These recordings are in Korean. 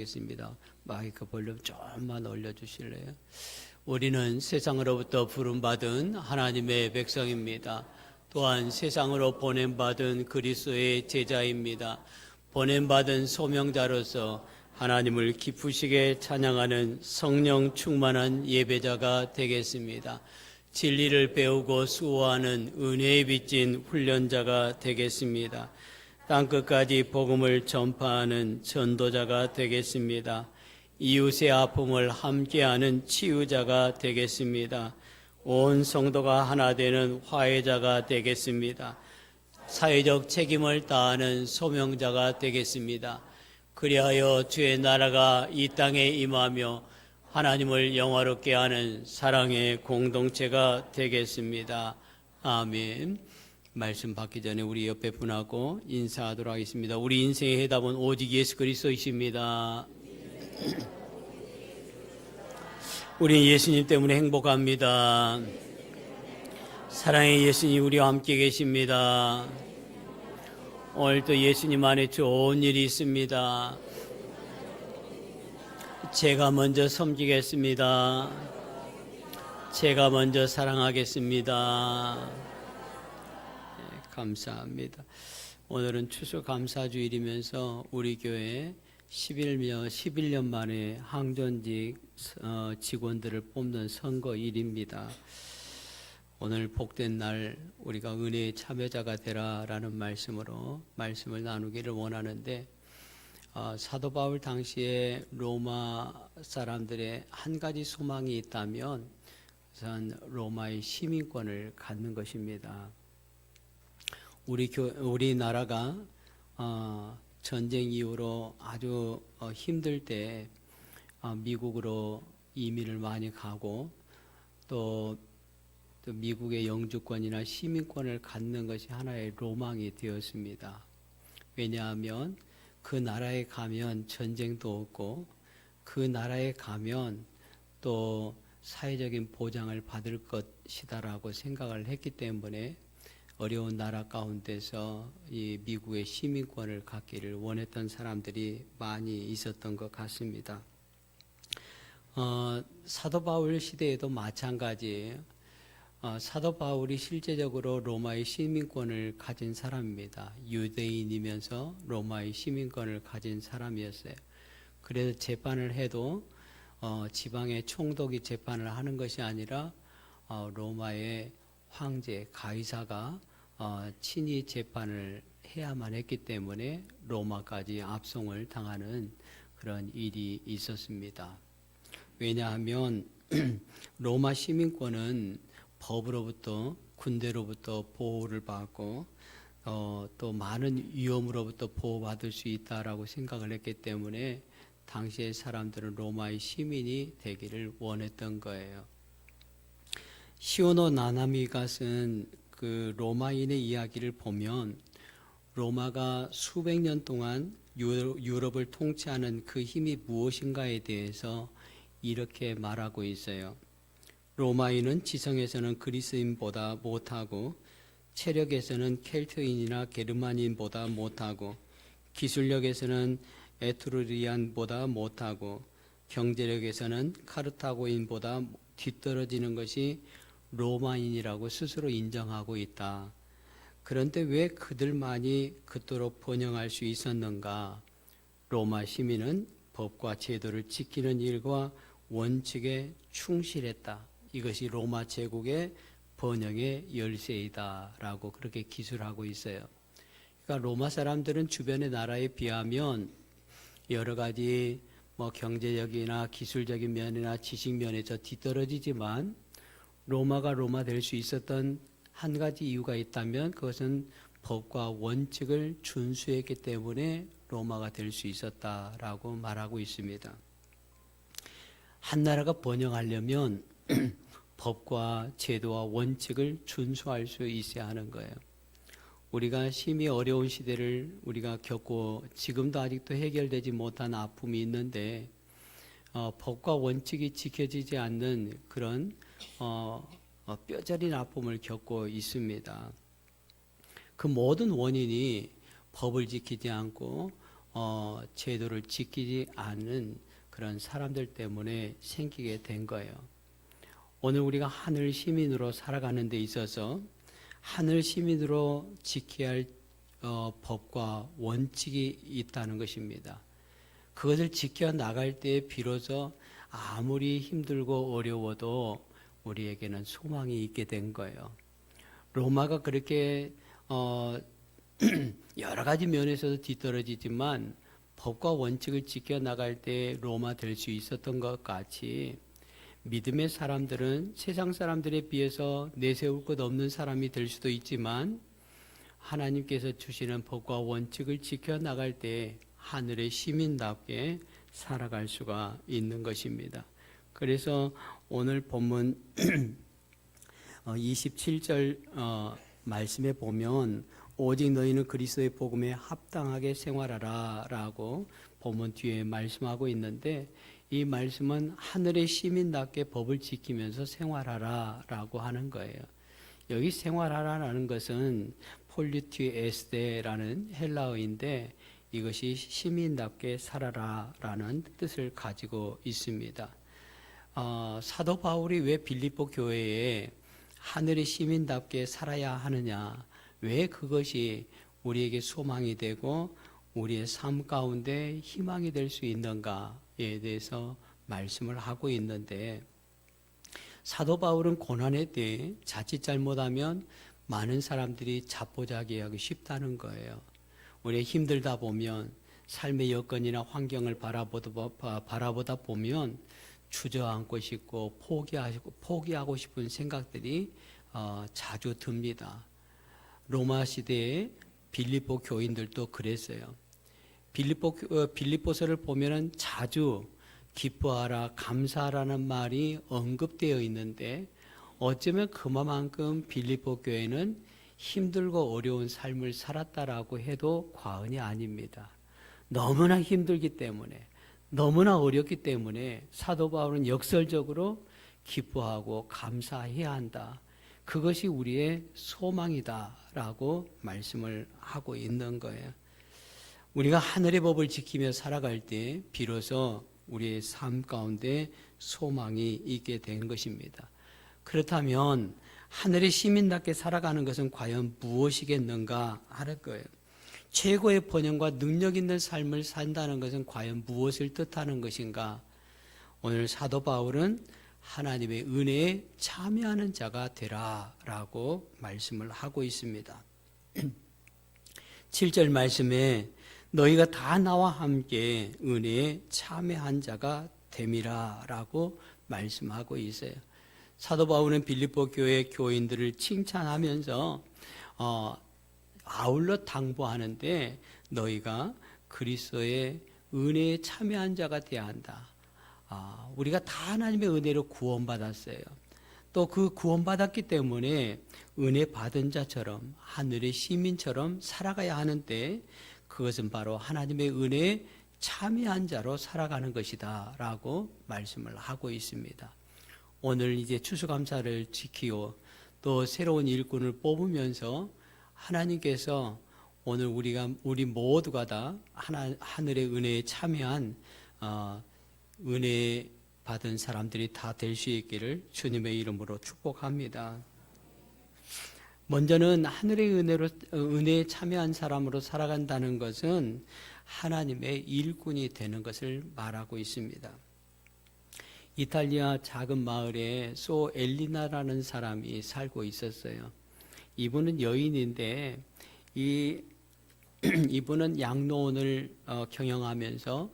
겠습니다. 마이크 볼륨 좀만 올려주실래요? 우리는 세상으로부터 부름받은 하나님의 백성입니다. 또한 세상으로 보냄받은 그리스도의 제자입니다. 보냄받은 소명자로서 하나님을 기쁘시게 찬양하는 성령 충만한 예배자가 되겠습니다. 진리를 배우고 수호하는 은혜에 빚진 훈련자가 되겠습니다. 땅끝까지 복음을 전파하는 전도자가 되겠습니다. 이웃의 아픔을 함께하는 치유자가 되겠습니다. 온 성도가 하나 되는 화해자가 되겠습니다. 사회적 책임을 다하는 소명자가 되겠습니다. 그리하여 주의 나라가 이 땅에 임하며 하나님을 영화롭게 하는 사랑의 공동체가 되겠습니다. 아멘. 말씀 받기 전에 우리 옆에 분하고 인사하도록 하겠습니다. 우리 인생의 해답은 오직 예수 그리스도이십니다. 우리 예수님 때문에 행복합니다. 사랑의 예수님 우리와 함께 계십니다. 오늘도 예수님 안에 좋은 일이 있습니다. 제가 먼저 섬기겠습니다. 제가 먼저 사랑하겠습니다. 네, 감사합니다. 오늘은 추수 감사주일이면서 우리 교회 11년, 11년 만에 항전직 어, 직원들을 뽑는 선거일입니다. 오늘 복된 날 우리가 은혜의 참여자가 되라라는 말씀으로 말씀을 나누기를 원하는데 어, 사도 바울 당시에 로마 사람들의 한 가지 소망이 있다면 우선 로마의 시민권을 갖는 것입니다. 우리 교 우리나라가 어, 전쟁 이후로 아주 어, 힘들 때 어, 미국으로 이민을 많이 가고 또, 또 미국의 영주권이나 시민권을 갖는 것이 하나의 로망이 되었습니다. 왜냐하면 그 나라에 가면 전쟁도 없고 그 나라에 가면 또 사회적인 보장을 받을 것이다라고 생각을 했기 때문에 어려운 나라 가운데서 이 미국의 시민권을 갖기를 원했던 사람들이 많이 있었던 것 같습니다. 어, 사도 바울 시대에도 마찬가지예요. 어, 사도 바울이 실제적으로 로마의 시민권을 가진 사람입니다. 유대인이면서 로마의 시민권을 가진 사람이었어요. 그래서 재판을 해도 어, 지방의 총독이 재판을 하는 것이 아니라 어, 로마의 황제 가이사가 어, 친히 재판을 해야만 했기 때문에 로마까지 압송을 당하는 그런 일이 있었습니다. 왜냐하면 로마 시민권은 법으로부터 군대로부터 보호를 받고 어, 또 많은 위험으로부터 보호받을 수 있다라고 생각을 했기 때문에 당시의 사람들은 로마의 시민이 되기를 원했던 거예요. 시오노 나나미가 쓴 그 로마인의 이야기를 보면 로마가 수백 년 동안 유럽을 통치하는 그 힘이 무엇인가에 대해서 이렇게 말하고 있어요. 로마인은 지성에서는 그리스인보다 못하고 체력에서는 켈트인이나 게르만인보다 못하고 기술력에서는 에트루리안보다 못하고 경제력에서는 카르타고인보다 뒤떨어지는 것이 로마인이라고 스스로 인정하고 있다. 그런데 왜 그들만이 그토록 번영할 수 있었는가? 로마 시민은 법과 제도를 지키는 일과 원칙에 충실했다. 이것이 로마 제국의 번영의 열쇠이다라고 그렇게 기술하고 있어요. 그러니까 로마 사람들은 주변의 나라에 비하면 여러 가지 뭐 경제적이나 기술적인 면이나 지식 면에서 뒤떨어지지만 로마가 로마 될 수 있었던 한 가지 이유가 있다면 그것은 법과 원칙을 준수했기 때문에 로마가 될 수 있었다라고 말하고 있습니다. 한 나라가 번영하려면 법과 제도와 원칙을 준수할 수 있어야 하는 거예요. 우리가 심히 어려운 시대를 우리가 겪고 지금도 아직도 해결되지 못한 아픔이 있는데 어, 법과 원칙이 지켜지지 않는 그런 어, 어, 뼈저린 아픔을 겪고 있습니다. 그 모든 원인이 법을 지키지 않고 어, 제도를 지키지 않는 그런 사람들 때문에 생기게 된 거예요. 오늘 우리가 하늘 시민으로 살아가는 데 있어서 하늘 시민으로 지켜야 할 어, 법과 원칙이 있다는 것입니다. 그것을 지켜 나갈 때 비로소 아무리 힘들고 어려워도 우리에게는 소망이 있게 된 거예요. 로마가 그렇게 어, 여러 가지 면에서도 뒤떨어지지만 법과 원칙을 지켜 나갈 때 로마 될 수 있었던 것 같이 믿음의 사람들은 세상 사람들에 비해서 내세울 것 없는 사람이 될 수도 있지만 하나님께서 주시는 법과 원칙을 지켜 나갈 때 하늘의 시민답게 살아갈 수가 있는 것입니다. 그래서 오늘 본문 27절 어, 말씀에 보면 오직 너희는 그리스도의 복음에 합당하게 생활하라라고 본문 뒤에 말씀하고 있는데 이 말씀은 하늘의 시민답게 법을 지키면서 생활하라라고 하는 거예요. 여기 생활하라라는 것은 폴리티 에스데라는 헬라어인데 이것이 시민답게 살아라라는 뜻을 가지고 있습니다. 어, 사도 바울이 왜 빌립보 교회에 하늘의 시민답게 살아야 하느냐? 왜 그것이 우리에게 소망이 되고 우리의 삶 가운데 희망이 될 수 있는가에 대해서 말씀을 하고 있는데 사도 바울은 고난에 대해 자칫 잘못하면 많은 사람들이 자포자기하기 쉽다는 거예요. 우리 힘들다 보면 삶의 여건이나 환경을 바라보다, 보면 주저앉고 싶고 포기하고, 포기하고 싶은 생각들이 어, 자주 듭니다. 로마 시대의 빌립보 교인들도 그랬어요. 빌립보 어, 빌립보서를 보면은 자주 기뻐하라 감사하라는 말이 언급되어 있는데 어쩌면 그만큼 빌립보 교회는 힘들고 어려운 삶을 살았다라고 해도 과언이 아닙니다. 너무나 힘들기 때문에 너무나 어렵기 때문에 사도 바울은 역설적으로 기뻐하고 감사해야 한다. 그것이 우리의 소망이다라고 말씀을 하고 있는 거예요. 우리가 하늘의 법을 지키며 살아갈 때 비로소 우리의 삶 가운데 소망이 있게 된 것입니다. 그렇다면 하늘의 시민답게 살아가는 것은 과연 무엇이겠는가 하는 거예요. 최고의 번영과 능력 있는 삶을 산다는 것은 과연 무엇을 뜻하는 것인가? 오늘 사도 바울은 하나님의 은혜에 참여하는 자가 되라라고 말씀을 하고 있습니다. 7절 말씀에 너희가 다 나와 함께 은혜에 참여한 자가 됨이라라고 말씀하고 있어요. 사도 바울은 빌립보 교회 교인들을 칭찬하면서 어, 아울러 당부하는데 너희가 그리스도의 은혜에 참여한 자가 되어야 한다. 아, 우리가 다 하나님의 은혜로 구원받았어요. 또 그 구원받았기 때문에 은혜 받은 자처럼 하늘의 시민처럼 살아가야 하는데 그것은 바로 하나님의 은혜에 참여한 자로 살아가는 것이다 라고 말씀을 하고 있습니다. 오늘 이제 추수감사를 지키고 또 새로운 일꾼을 뽑으면서 하나님께서 오늘 우리가 우리 모두가 다 하나, 하늘의 은혜에 참여한 어, 은혜 받은 사람들이 다 될 수 있기를 주님의 이름으로 축복합니다. 먼저는 하늘의 은혜로 은혜에 참여한 사람으로 살아간다는 것은 하나님의 일꾼이 되는 것을 말하고 있습니다. 이탈리아 작은 마을에 소 엘리나라는 사람이 살고 있었어요. 이분은 여인인데 이 이분은 양로원을 어, 경영하면서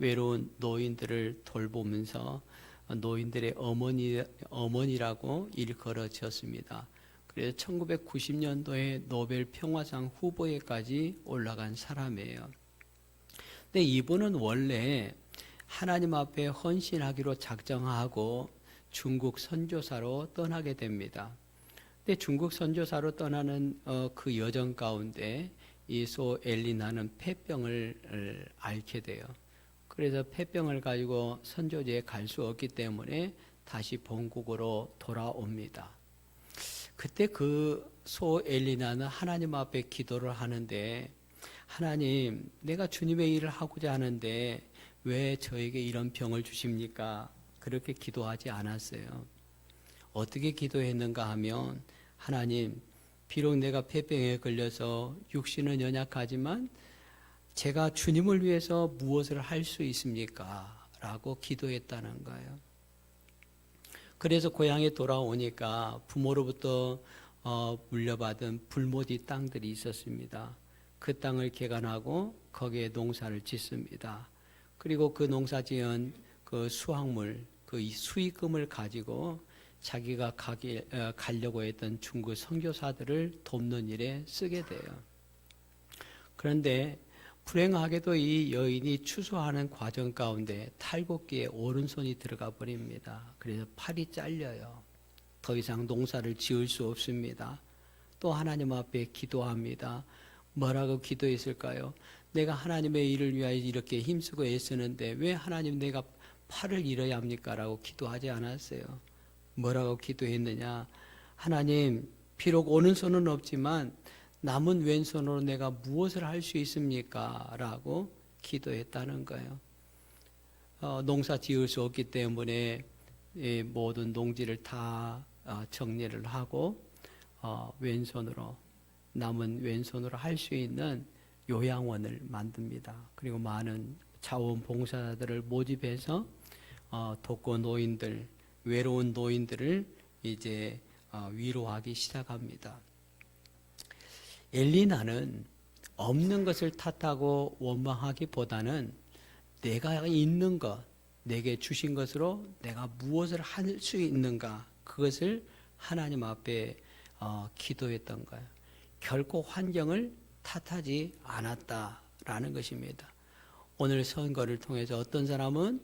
외로운 노인들을 돌보면서 노인들의 어머니 어머니라고 일컬어졌습니다. 그래서 1990년도에 노벨 평화상 후보에까지 올라간 사람이에요. 근데 이분은 원래 하나님 앞에 헌신하기로 작정하고 중국 선교사로 떠나게 됩니다. 근데 중국 선교사로 떠나는 어, 그 여정 가운데 이 소 엘리나는 폐병을 앓게 돼요. 그래서 폐병을 가지고 선교지에 갈 수 없기 때문에 다시 본국으로 돌아옵니다. 그때 그 소 엘리나는 하나님 앞에 기도를 하는데 하나님, 내가 주님의 일을 하고자 하는데 왜 저에게 이런 병을 주십니까? 그렇게 기도하지 않았어요. 어떻게 기도했는가 하면 하나님, 비록 내가 폐병에 걸려서 육신은 연약하지만 제가 주님을 위해서 무엇을 할 수 있습니까? 라고 기도했다는 거예요. 그래서 고향에 돌아오니까 부모로부터 어, 물려받은 불모지 땅들이 있었습니다. 그 땅을 개간하고 거기에 농사를 짓습니다. 그리고 그 농사 지은 그 수확물, 그 수익금을 가지고 자기가 가기, 어, 가려고 했던 중국 선교사들을 돕는 일에 쓰게 돼요. 그런데 불행하게도 이 여인이 추수하는 과정 가운데 탈곡기에 오른손이 들어가 버립니다. 그래서 팔이 잘려요. 더 이상 농사를 지을 수 없습니다. 또 하나님 앞에 기도합니다. 뭐라고 기도했을까요? 내가 하나님의 일을 위하여 이렇게 힘쓰고 애쓰는데 왜 하나님 내가 팔을 잃어야 합니까? 라고 기도하지 않았어요. 뭐라고 기도했느냐? 하나님, 비록 오른손은 없지만 남은 왼손으로 내가 무엇을 할 수 있습니까? 라고 기도했다는 거예요. 어, 농사 지을 수 없기 때문에 이 모든 농지를 다 어, 정리를 하고 어, 왼손으로 남은 왼손으로 할 수 있는 요양원을 만듭니다. 그리고 많은 자원 봉사자들을 모집해서 어, 독거 노인들, 외로운 노인들을 이제 어, 위로하기 시작합니다. 엘리나는 없는 것을 탓하고 원망하기보다는 내가 있는 것, 내게 주신 것으로 내가 무엇을 할 수 있는가 그것을 하나님 앞에 어, 기도했던 거예요. 결코 환경을 탓하지 않았다라는 것입니다. 오늘 선거를 통해서 어떤 사람은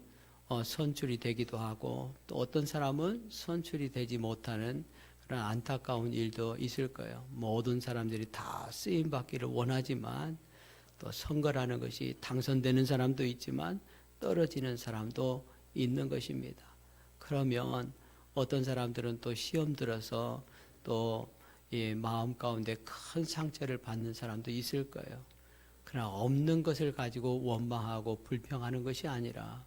어, 선출이 되기도 하고 또 어떤 사람은 선출이 되지 못하는 그런 안타까운 일도 있을 거예요. 모든 사람들이 다 쓰임 받기를 원하지만 또 선거라는 것이 당선되는 사람도 있지만 떨어지는 사람도 있는 것입니다. 그러면 어떤 사람들은 또 시험 들어서 또 이 마음 가운데 큰 상처를 받는 사람도 있을 거예요. 그러나 없는 것을 가지고 원망하고 불평하는 것이 아니라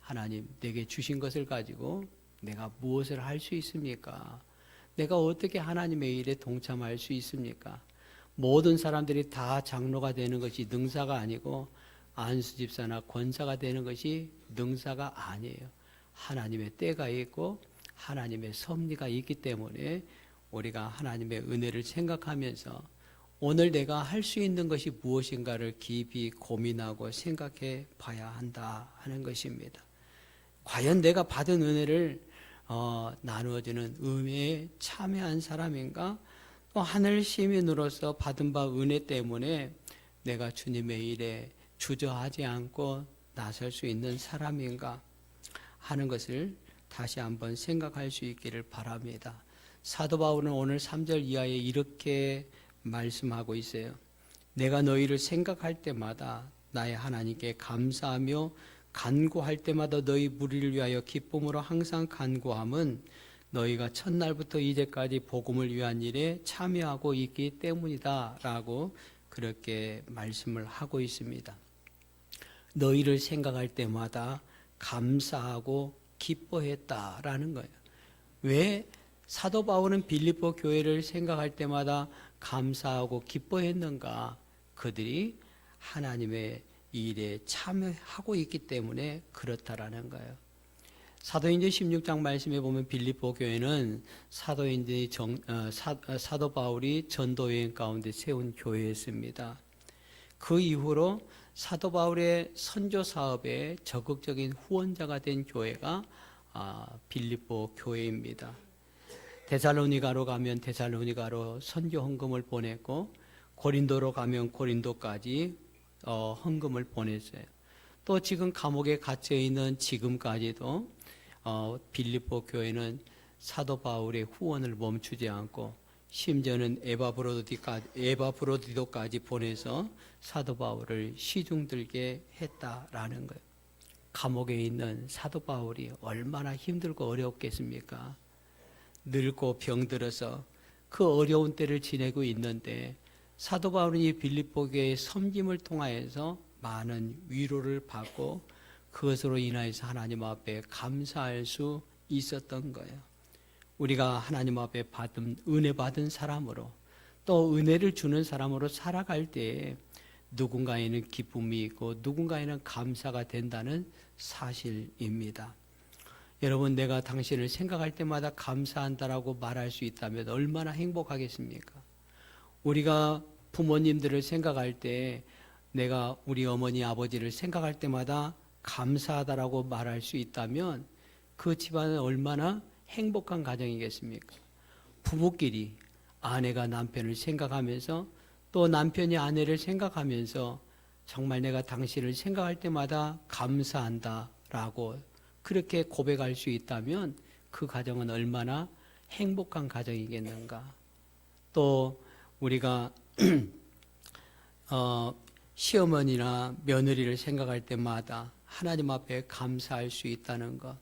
하나님 내게 주신 것을 가지고 내가 무엇을 할 수 있습니까? 내가 어떻게 하나님의 일에 동참할 수 있습니까? 모든 사람들이 다 장로가 되는 것이 능사가 아니고 안수 집사나 권사가 되는 것이 능사가 아니에요. 하나님의 때가 있고 하나님의 섭리가 있기 때문에 우리가 하나님의 은혜를 생각하면서 오늘 내가 할 수 있는 것이 무엇인가를 깊이 고민하고 생각해 봐야 한다 하는 것입니다. 과연 내가 받은 은혜를 어, 나누어지는 은혜에 참여한 사람인가? 또 하늘 시민으로서 받은 바 은혜 때문에 내가 주님의 일에 주저하지 않고 나설 수 있는 사람인가 하는 것을 다시 한번 생각할 수 있기를 바랍니다. 사도 바울은 오늘 3절 이하에 이렇게 말씀하고 있어요. 내가 너희를 생각할 때마다 나의 하나님께 감사하며 간구할 때마다 너희 무리를 위하여 기쁨으로 항상 간구함은 너희가 첫날부터 이제까지 복음을 위한 일에 참여하고 있기 때문이다라고 그렇게 말씀을 하고 있습니다. 너희를 생각할 때마다 감사하고 기뻐했다라는 거예요. 왜 사도 바울은 빌립보 교회를 생각할 때마다 감사하고 기뻐했는가? 그들이 하나님의 일에 참여하고 있기 때문에 그렇다라는 거예요. 사도행전 16장 말씀에 보면 빌립보 교회는 사도인들이 정, 어, 사, 어, 사도 바울이 전도 여행 가운데 세운 교회였습니다. 그 이후로 사도 바울의 선조 사업에 적극적인 후원자가 된 교회가 아, 빌립보 교회입니다. 데살로니가로 가면 데살로니가로 선교 헌금을 보냈고 고린도로 가면 고린도까지 어, 헌금을 보냈어요. 또 지금 감옥에 갇혀 있는 지금까지도 어, 빌립보 교회는 사도 바울의 후원을 멈추지 않고 심지어는 에바브로디까지, 에바브로디도까지 보내서 사도 바울을 시중 들게 했다라는 거예요. 감옥에 있는 사도 바울이 얼마나 힘들고 어렵겠습니까? 늙고 병들어서 그 어려운 때를 지내고 있는데 사도 바울은 이 빌립보 교회의 섬김을 통하여서 많은 위로를 받고 그것으로 인하여서 하나님 앞에 감사할 수 있었던 거예요. 우리가 하나님 앞에 받은 은혜 받은 사람으로 또 은혜를 주는 사람으로 살아갈 때 누군가에는 기쁨이 있고 누군가에는 감사가 된다는 사실입니다. 여러분 내가 당신을 생각할 때마다 감사한다라고 말할 수 있다면 얼마나 행복하겠습니까? 우리가 부모님들을 생각할 때 내가 우리 어머니 아버지를 생각할 때마다 감사하다라고 말할 수 있다면 그 집안은 얼마나 행복한 가정이겠습니까? 부부끼리 아내가 남편을 생각하면서 또 남편이 아내를 생각하면서 정말 내가 당신을 생각할 때마다 감사한다라고 그렇게 고백할 수 있다면 그 가정은 얼마나 행복한 가정이겠는가. 또 우리가 어, 시어머니나 며느리를 생각할 때마다 하나님 앞에 감사할 수 있다는 것.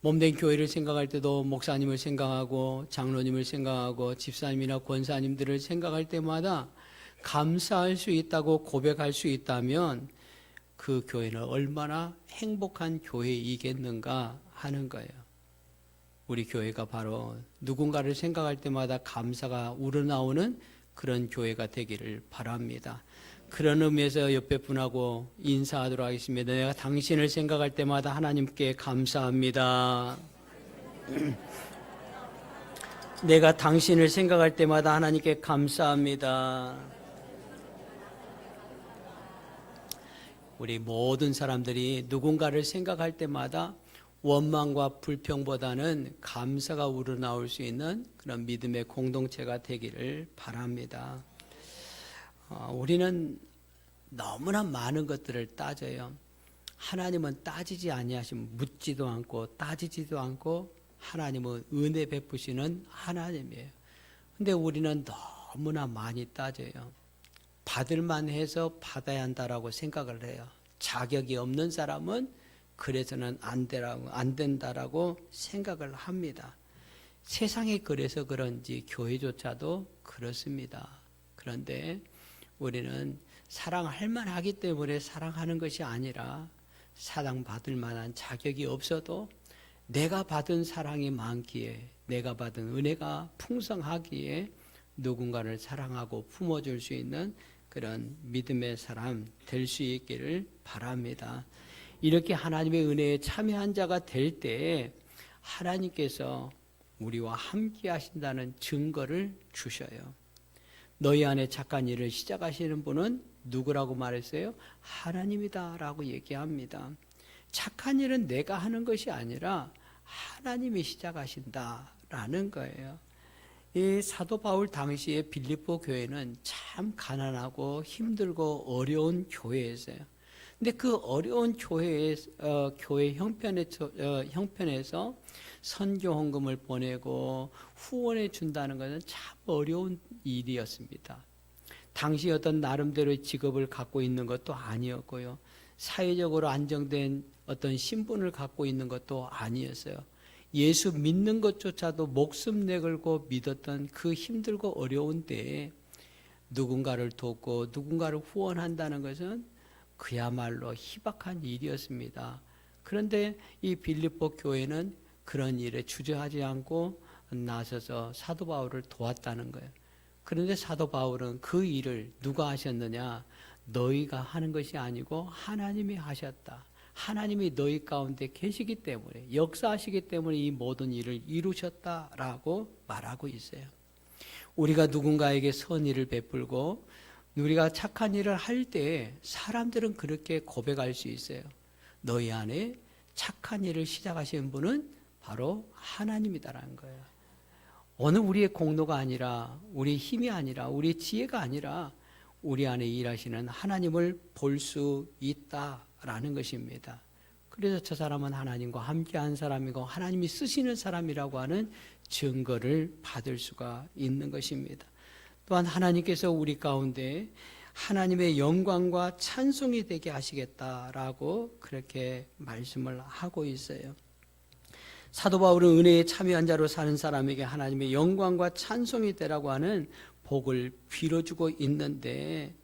몸된 교회를 생각할 때도 목사님을 생각하고 장로님을 생각하고 집사님이나 권사님들을 생각할 때마다 감사할 수 있다고 고백할 수 있다면 그 교회는 얼마나 행복한 교회이겠는가 하는 거예요. 우리 교회가 바로 누군가를 생각할 때마다 감사가 우러나오는 그런 교회가 되기를 바랍니다. 그런 의미에서 옆에 분하고 인사하도록 하겠습니다. 내가 당신을 생각할 때마다 하나님께 감사합니다. 내가 당신을 생각할 때마다 하나님께 감사합니다. 우리 모든 사람들이 누군가를 생각할 때마다 원망과 불평보다는 감사가 우러나올 수 있는 그런 믿음의 공동체가 되기를 바랍니다. 어, 우리는 너무나 많은 것들을 따져요. 하나님은 따지지 아니하시면 묻지도 않고 따지지도 않고 하나님은 은혜 베푸시는 하나님이에요. 근데 우리는 너무나 많이 따져요. 받을만 해서 받아야 한다라고 생각을 해요. 자격이 없는 사람은 그래서는 안 되라고 안 된다라고 생각을 합니다. 세상이 그래서 그런지 교회조차도 그렇습니다. 그런데 우리는 사랑할 만하기 때문에 사랑하는 것이 아니라 사랑받을 만한 자격이 없어도 내가 받은 사랑이 많기에 내가 받은 은혜가 풍성하기에 누군가를 사랑하고 품어줄 수 있는 그런 믿음의 사람 될 수 있기를 바랍니다. 이렇게 하나님의 은혜에 참여한 자가 될 때 하나님께서 우리와 함께 하신다는 증거를 주셔요. 너희 안에 착한 일을 시작하시는 분은 누구라고 말했어요? 하나님이다라고 얘기합니다. 착한 일은 내가 하는 것이 아니라 하나님이 시작하신다라는 거예요. 이 사도 바울 당시에 빌립보 교회는 참 가난하고 힘들고 어려운 교회였어요. 근데 그 어려운 교회의 어, 교회 형편에 어, 형편에서 선교 헌금을 보내고 후원해 준다는 것은 참 어려운 일이었습니다. 당시 어떤 나름대로의 직업을 갖고 있는 것도 아니었고요. 사회적으로 안정된 어떤 신분을 갖고 있는 것도 아니었어요. 예수 믿는 것조차도 목숨 내걸고 믿었던 그 힘들고 어려운 때에 누군가를 돕고 누군가를 후원한다는 것은 그야말로 희박한 일이었습니다. 그런데 이 빌립보 교회는 그런 일에 주저하지 않고 나서서 사도 바울을 도왔다는 거예요. 그런데 사도 바울은 그 일을 누가 하셨느냐? 너희가 하는 것이 아니고 하나님이 하셨다. 하나님이 너희 가운데 계시기 때문에 역사하시기 때문에 이 모든 일을 이루셨다라고 말하고 있어요. 우리가 누군가에게 선의를 베풀고 우리가 착한 일을 할 때 사람들은 그렇게 고백할 수 있어요. 너희 안에 착한 일을 시작하신 분은 바로 하나님이다라는 거예요. 어느 우리의 공로가 아니라 우리 힘이 아니라 우리 지혜가 아니라 우리 안에 일하시는 하나님을 볼 수 있다 라는 것입니다. 그래서 저 사람은 하나님과 함께한 사람이고 하나님이 쓰시는 사람이라고 하는 증거를 받을 수가 있는 것입니다. 또한 하나님께서 우리 가운데 하나님의 영광과 찬송이 되게 하시겠다라고 그렇게 말씀을 하고 있어요. 사도 바울은 은혜에 참여한 자로 사는 사람에게 하나님의 영광과 찬송이 되라고 하는 복을 빌어주고 있는데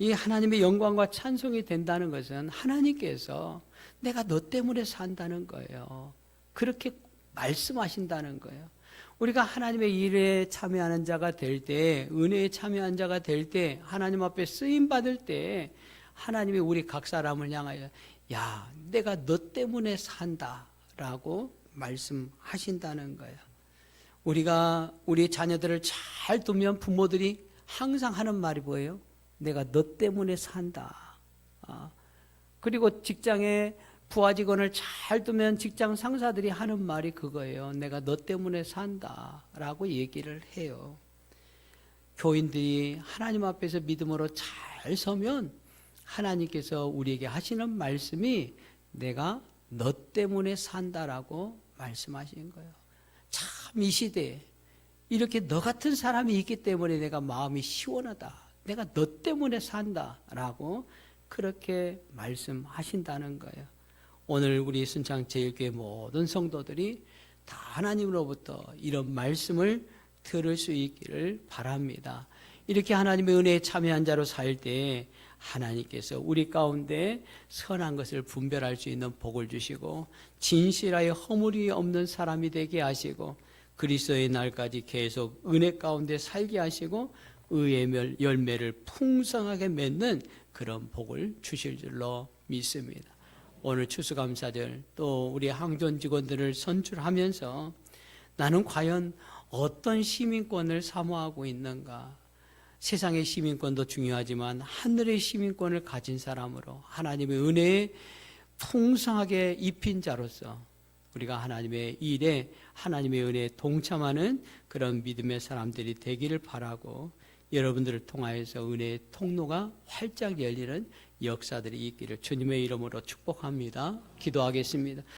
이 하나님의 영광과 찬송이 된다는 것은 하나님께서 내가 너 때문에 산다는 거예요. 그렇게 말씀하신다는 거예요. 우리가 하나님의 일에 참여하는 자가 될 때, 은혜에 참여한 자가 될 때, 하나님 앞에 쓰임 받을 때, 하나님이 우리 각 사람을 향하여, 야, 내가 너 때문에 산다 라고 말씀하신다는 거예요. 우리가 우리 자녀들을 잘 두면 부모들이 항상 하는 말이 뭐예요? 내가 너 때문에 산다. 아, 그리고 직장에 부하 직원을 잘 두면 직장 상사들이 하는 말이 그거예요. 내가 너 때문에 산다 라고 얘기를 해요. 교인들이 하나님 앞에서 믿음으로 잘 서면 하나님께서 우리에게 하시는 말씀이 내가 너 때문에 산다라고 말씀하시는 거예요. 참 이 시대에 이렇게 너 같은 사람이 있기 때문에 내가 마음이 시원하다. 내가 너 때문에 산다라고 그렇게 말씀하신다는 거예요. 오늘 우리 순창 제일교회 모든 성도들이 다 하나님으로부터 이런 말씀을 들을 수 있기를 바랍니다. 이렇게 하나님의 은혜에 참여한 자로 살 때 하나님께서 우리 가운데 선한 것을 분별할 수 있는 복을 주시고 진실하여 허물이 없는 사람이 되게 하시고 그리스도의 날까지 계속 은혜 가운데 살게 하시고 의의 열매를 풍성하게 맺는 그런 복을 주실 줄로 믿습니다. 오늘 추수감사절 또 우리 항존 직원들을 선출하면서 나는 과연 어떤 시민권을 사모하고 있는가? 세상의 시민권도 중요하지만 하늘의 시민권을 가진 사람으로 하나님의 은혜에 풍성하게 입힌 자로서 우리가 하나님의 일에 하나님의 은혜에 동참하는 그런 믿음의 사람들이 되기를 바라고 여러분들을 통하여서 은혜의 통로가 활짝 열리는 역사들이 있기를 주님의 이름으로 축복합니다. 기도하겠습니다.